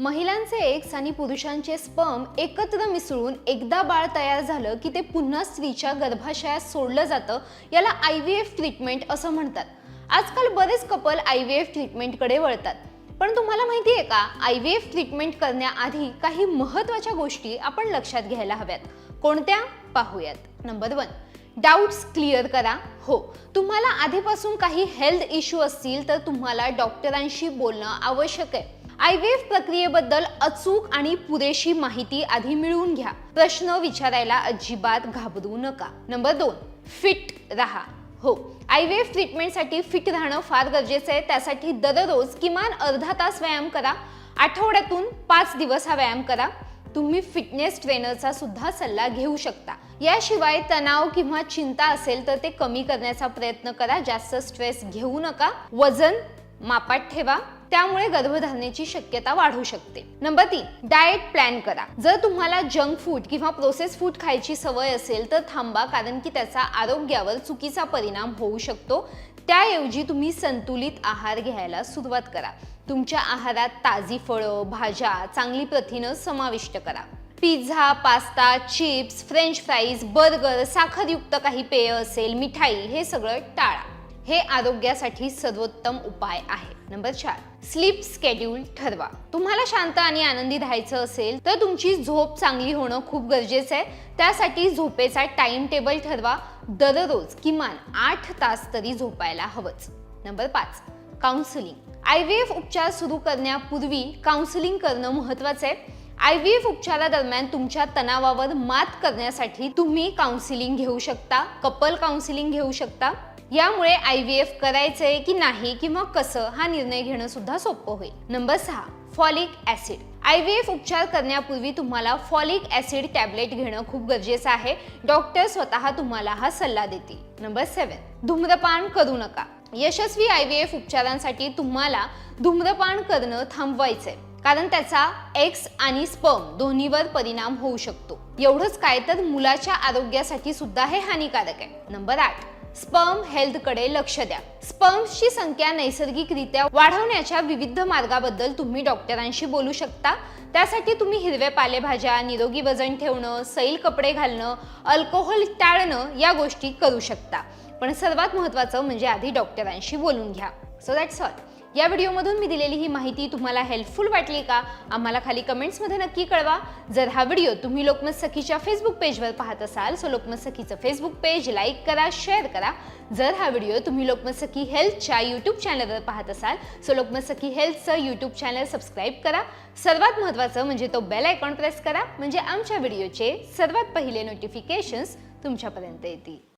महिलांचे एक्स आणि पुरुषांचे स्पर्म एकत्र मिसळून एकदा बाळ तयार झालं की ते पुन्हा स्त्रीच्या गर्भाशयात सोडलं जातं याला आय व्ही एफ ट्रीटमेंट असं म्हणतात. आजकाल बरेच कपल आय व्ही एफ ट्रीटमेंटकडे वळतात. पण तुम्हाला माहिती आहे का आय व्ही एफ ट्रीटमेंट करण्याआधी काही महत्त्वाच्या गोष्टी आपण लक्षात घ्यायला हव्यात. कोणत्या? पाहूयात. नंबर वन डाऊट्स क्लिअर करा. हो तुम्हाला आधीपासून काही हेल्थ इश्यू असतील तर तुम्हाला डॉक्टरांशी बोलणं आवश्यक आहे. आय व्ही एफ प्रक्रियेबद्दल अचूक आणि पुरेशी माहिती आधी मिळवून घ्या. प्रश्न विचारायला अजिबात घाबरू नका. नंबर दोन फिट राहा. हो आय व्ही एफ ट्रीटमेंटसाठी फिट राहणं फार गरजेचं आहे. त्यासाठी दररोज किमान अर्धा तास व्यायाम करा. आठवड्यातून पाच दिवस हा व्यायाम करा. तुम्ही फिटनेस ट्रेनरचा सुद्धा सल्ला घेऊ शकता. याशिवाय तणाव किंवा चिंता असेल तर ते कमी करण्याचा प्रयत्न करा. जास्त स्ट्रेस घेऊ नका. वजन मापात ठेवा. त्यामुळे गर्भधारणेची शक्यता वाढू शकते. नंबर तीन डाएट प्लॅन करा. जर तुम्हाला जंक फूड किंवा प्रोसेस फूड खायची सवय असेल तर थांबा कारण की त्याचा आरोग्यावर चुकीचा परिणाम होऊ शकतो. त्याऐवजी तुम्ही संतुलित आहार घ्यायला सुरुवात करा. तुमच्या आहारात ताजी फळं भाज्या चांगली प्रथिनं समाविष्ट करा. Pizza pasta chips French fries burger साखरयुक्त काही पेय असेल मिठाई हे सगळं टाळा. हे आरोग्यासाठी सर्वोत्तम उपाय आहे. नंबर चार स्लीप स्केड्यूल ठरवा. तुम्हाला शांत आणि आनंदी राहायचं असेल तर तुमची झोप चांगली होणं खूप गरजेचं आहे. त्यासाठी झोपेचा टाइम टेबल ठरवा. दररोज किमान आठ तास तरी झोपायला हवंच. नंबर पाच काउन्सिलिंग आय व्ही एफ उपचार सुरू करण्यापूर्वी काउन्सिलिंग करणं महत्वाचं आहे. आय व्ही एफ उपचारादरम्यान तुमच्या तणावावर मात करण्यासाठी तुम्ही काउन्सिलिंग घेऊ शकता कपल काउन्सिलिंग घेऊ शकता. यामुळे आय व्ही एफ करायचंय की नाही किंवा कसं हा निर्णय घेणं सुद्धा सोपं होईल. नंबर सहा folic acid. I V F उपचार करण्यापूर्वी तुम्हाला फॉलिक ॲसिड टॅबलेट घेणं खूप गरजेचं आहे. डॉक्टर स्वतः तुम्हाला हा सल्ला देतील. नंबर सेवन धूम्रपान करू नका. यशस्वी आय व्ही एफ उपचारांसाठी तुम्हाला धूम्रपान करणं थांबवायचंय. कारण त्याचा एक्स आणि स्पर्म दोन्हीवर परिणाम होऊ शकतो. एवढंच काय तर मुलाच्या आरोग्यासाठी सुद्धा हे हानिकारक आहे. नंबर आठ स्पर्म हेल्थकडे लक्ष द्या. स्पर्म्सची संख्या नैसर्गिकरित्या वाढवण्याच्या विविध मार्गाबद्दल तुम्ही डॉक्टरांशी बोलू शकता. त्यासाठी तुम्ही हिरव्या पालेभाज्या निरोगी वजन ठेवणं सैल कपडे घालणं अल्कोहोल टाळणं या गोष्टी करू शकता. पण सर्वात महत्त्वाचं म्हणजे आधी डॉक्टरांशी बोलून घ्या. सो दॅट्स ऑल या व्हिडिओमधून मी दिलेली ही माहिती तुम्हाला हेल्पफुल वाटली का? आम्हाला खाली कमेंट्समध्ये नक्की कळवा. जर हा व्हिडिओ तुम्ही लोकमत सखीच्या फेसबुक पेजवर पाहत असाल सो लोकमत सखीचं फेसबुक पेज लाईक करा शेअर करा. जर हा व्हिडिओ तुम्ही लोकमत सखी हेल्थच्या यूट्यूब चॅनलवर पाहत असाल सो लोकमत सखी हेल्थचं यूट्यूब चॅनल सबस्क्राईब करा. सर्वात महत्त्वाचं म्हणजे तो बेल आयकॉन प्रेस करा म्हणजे आमच्या व्हिडिओचे सर्वात पहिले नोटिफिकेशन्स तुमच्यापर्यंत येतील.